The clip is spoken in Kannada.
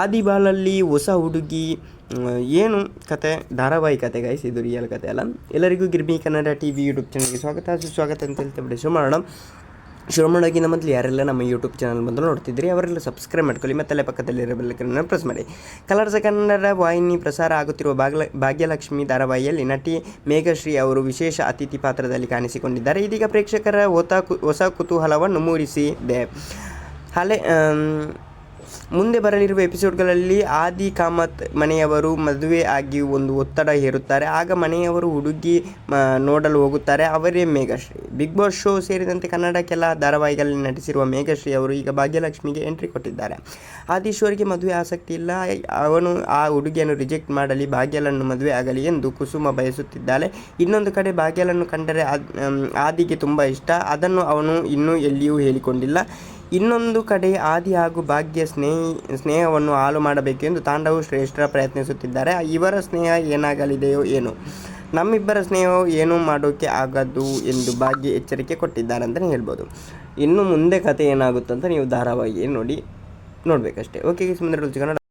ಆದಿಬಾಲಲ್ಲಿ ಹೊಸ ಹುಡುಗಿ ಏನು ಕತೆ? ಧಾರಾವಾಹಿ ಕತೆ ಗೈಸ್ ಇದು ರಿಯಲ್ ಕತೆ ಅಲ್ಲ? ಎಲ್ಲರಿಗೂ Girmi Kannada T V YouTube ಚಾನಲ್ಗೆ ಸ್ವಾಗತ. ಸುಸ್ವಾಗತ ಅಂತ ಹೇಳ್ತಾ ಬಿಡಿ ಶುರು ಮಾಡೋಣ ಶುರು ಮೊದಲು ಯಾರೆಲ್ಲ ನಮ್ಮ ಯೂಟ್ಯೂಬ್ ಚಾನಲ್ ಬಂದು ನೋಡ್ತಿದ್ರಿ, ಅವರೆಲ್ಲ ಸಬ್ಸ್ಕ್ರೈಬ್ ಮಾಡ್ಕೊಳ್ಳಿ ಮತ್ತೆಲ್ಲ ಪಕ್ಕದಲ್ಲಿರೋ ಬೆಲ್ಲಕ್ಕನ್ನು ಪ್ರೆಸ್ ಮಾಡಿ. ಕಲರ್ಸ್ ಕನ್ನಡ ವಾಹಿನಿ ಪ್ರಸಾರ ಆಗುತ್ತಿರುವ ಭಾಗ್ಯ ಭಾಗ್ಯಲಕ್ಷ್ಮಿ ಧಾರಾವಾಹಿಯಲ್ಲಿ ನಟಿ ಮೇಘಶ್ರೀ ಅವರು ವಿಶೇಷ ಅತಿಥಿ ಪಾತ್ರದಲ್ಲಿ ಕಾಣಿಸಿಕೊಂಡಿದ್ದಾರೆ. ಇದೀಗ ಪ್ರೇಕ್ಷಕರ ಹೊಸ ಹೊಸ ಕುತೂಹಲವನ್ನು ಮೂಡಿಸಿದೆ. ಹಳೆ ಮುಂದೆ ಬರಲಿರುವ ಎಪಿಸೋಡ್ಗಳಲ್ಲಿ ಆದಿ ಕಾಮತ್ ಮನೆಯವರು ಮದುವೆ ಆಗಿ ಒಂದು ಒತ್ತಡ ಹೇರುತ್ತಾರೆ. ಆಗ ಮನೆಯವರು ಹುಡುಗಿ ನೋಡಲು ಹೋಗುತ್ತಾರೆ. ಅವರೇ ಮೇಘಶ್ರೀ. ಬಿಗ್ ಬಾಸ್ ಶೋ ಸೇರಿದಂತೆ ಕನ್ನಡ ಕೆಲ ಧಾರಾವಾಹಿಗಳಲ್ಲಿ ನಟಿಸಿರುವ ಮೇಘಶ್ರೀ ಅವರು ಈಗ ಭಾಗ್ಯಲಕ್ಷ್ಮಿಗೆ ಎಂಟ್ರಿ ಕೊಟ್ಟಿದ್ದಾರೆ. ಆದೀಶ್ವರಿಗೆ ಮದುವೆ ಆಸಕ್ತಿ ಇಲ್ಲ. ಅವನು ಆ ಹುಡುಗಿಯನ್ನು ರಿಜೆಕ್ಟ್ ಮಾಡಲಿ, ಭಾಗ್ಯಲನ್ನು ಮದುವೆ ಆಗಲಿ ಎಂದು ಕುಸುಮ ಬಯಸುತ್ತಿದ್ದಾಳೆ. ಇನ್ನೊಂದು ಕಡೆ ಭಾಗ್ಯಲನ್ನು ಕಂಡರೆ ಆದಿಗೆ ತುಂಬ ಇಷ್ಟ. ಅದನ್ನು ಅವನು ಇನ್ನೂ ಎಲ್ಲಿಯೂ ಹೇಳಿಕೊಂಡಿಲ್ಲ. ಇನ್ನೊಂದು ಕಡೆ ಆದಿ ಹಾಗೂ ಭಾಗ್ಯ ಸ್ನೇಹಿ, ಸ್ನೇಹವನ್ನು ಹಾಳು ಮಾಡಬೇಕೆಂದು ತಾಂಡವು ಶ್ರೇಷ್ಠ ಪ್ರಯತ್ನಿಸುತ್ತಿದ್ದಾರೆ. ಇವರ ಸ್ನೇಹ ಏನಾಗಲಿದೆಯೋ ಏನು? ನಮ್ಮಿಬ್ಬರ ಸ್ನೇಹವು ಏನೂ ಮಾಡೋಕ್ಕೆ ಆಗದು ಎಂದು ಭಾಗ್ಯ ಎಚ್ಚರಿಕೆ ಕೊಟ್ಟಿದ್ದಾರೆ ಅಂತಲೇ ಹೇಳ್ಬೋದು. ಇನ್ನು ಮುಂದೆ ಕತೆ ಏನಾಗುತ್ತಂತ ನೀವು ಧಾರಾವಾಹಿ ನೋಡಿ, ನೋಡಬೇಕಷ್ಟೇ. ಓಕೆ ಸುಂದರ ಕನ್ನಡ